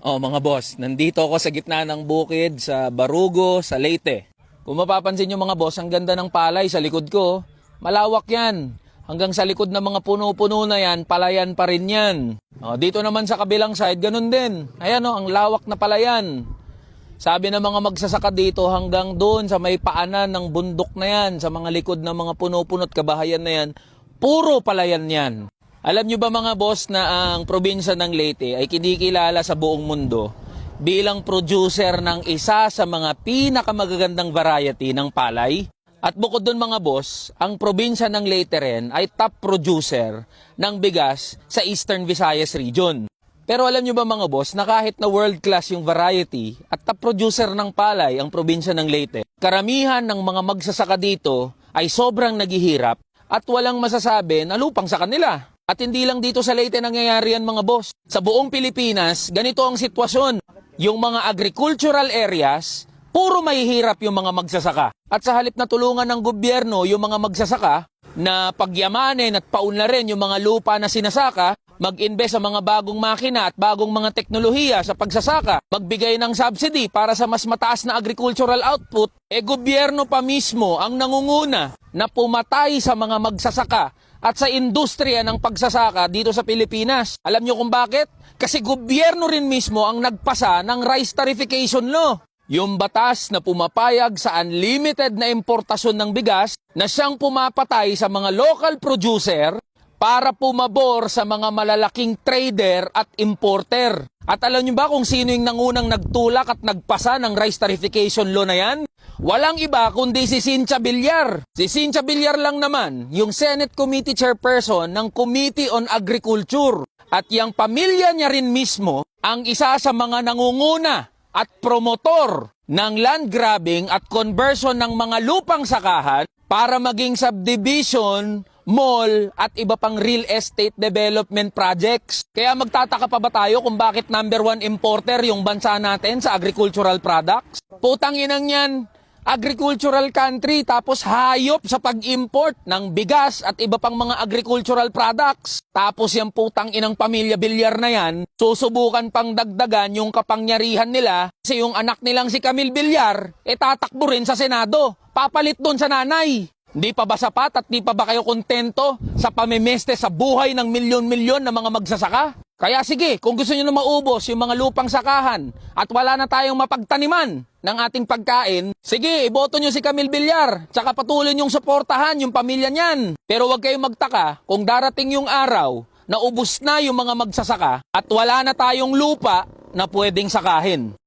Oh, mga boss, nandito ako sa gitna ng bukid sa Barugo, sa Leyte. Kung mapapansin nyo mga boss, ang ganda ng palay sa likod ko. Malawak yan. Hanggang sa likod ng mga puno-puno na yan, palayan pa rin yan. Oh, dito naman sa kabilang side, ganun din. Ayan oh, ang lawak na palayan. Sabi ng mga magsasaka dito hanggang doon sa may paanan ng bundok na yan, sa mga likod ng mga puno-puno at kabahayan na yan, puro palayan yan. Alam nyo ba mga boss na ang probinsya ng Leyte ay kinikilala sa buong mundo bilang producer ng isa sa mga pinakamagagandang variety ng palay? At bukod doon mga boss, ang probinsya ng Leyte rin ay top producer ng bigas sa Eastern Visayas region. Pero alam nyo ba mga boss na kahit na world class yung variety at top producer ng palay ang probinsya ng Leyte, karamihan ng mga magsasaka dito ay sobrang naghihirap at walang masasabi na lupang sa kanila. At hindi lang dito sa Leyte nangyayari yan mga boss. Sa buong Pilipinas, ganito ang sitwasyon. Yung mga agricultural areas, puro mahihirap yung mga magsasaka. At sa halip na tulungan ng gobyerno yung mga magsasaka na pagyamanin at paunlarin yung mga lupa na sinasaka, mag-invest sa mga bagong makina at bagong mga teknolohiya sa pagsasaka, magbigay ng subsidy para sa mas mataas na agricultural output, e gobyerno pa mismo ang nangunguna na pumatay sa mga magsasaka at sa industriya ng pagsasaka dito sa Pilipinas. Alam nyo kung bakit? Kasi gobyerno rin mismo ang nagpasa ng rice tarification law. Yung batas na pumapayag sa unlimited na importasyon ng bigas na siyang pumapatay sa mga local producer para pumabor sa mga malalaking trader at importer. At alam niyo ba kung sino yung nangunang nagtulak at nagpasa ng rice tarification law na yan? Walang iba kundi si Cynthia Villar. Si Cynthia Villar lang naman, yung Senate Committee Chairperson ng Committee on Agriculture. At yung pamilya niya rin mismo ang isa sa mga nangunguna at promotor ng land grabbing at conversion ng mga lupang sakahan para maging subdivision, mall at iba pang real estate development projects. Kaya magtataka pa ba tayo kung bakit number one importer yung bansa natin sa agricultural products? Putang inang yan, agricultural country tapos hayop sa pag-import ng bigas at iba pang mga agricultural products. Tapos yung putang inang pamilya bilyar na yan, susubukan pang dagdagan yung kapangyarihan nila kasi yung anak nilang si Camille Villar, e tatakbo rin sa Senado. Papalit doon sa nanay. Di pa ba sapat at di pa ba kayo kontento sa pamimeste sa buhay ng milyon-milyon na mga magsasaka? Kaya sige, kung gusto niyo na maubos yung mga lupang sakahan at wala na tayong mapagtaniman ng ating pagkain, sige, iboto niyo si Camille Villar, tsaka patuloy niyong suportahan yung pamilya niyan. Pero huwag kayong magtaka kung darating yung araw na ubos na yung mga magsasaka at wala na tayong lupa na pwedeng sakahin.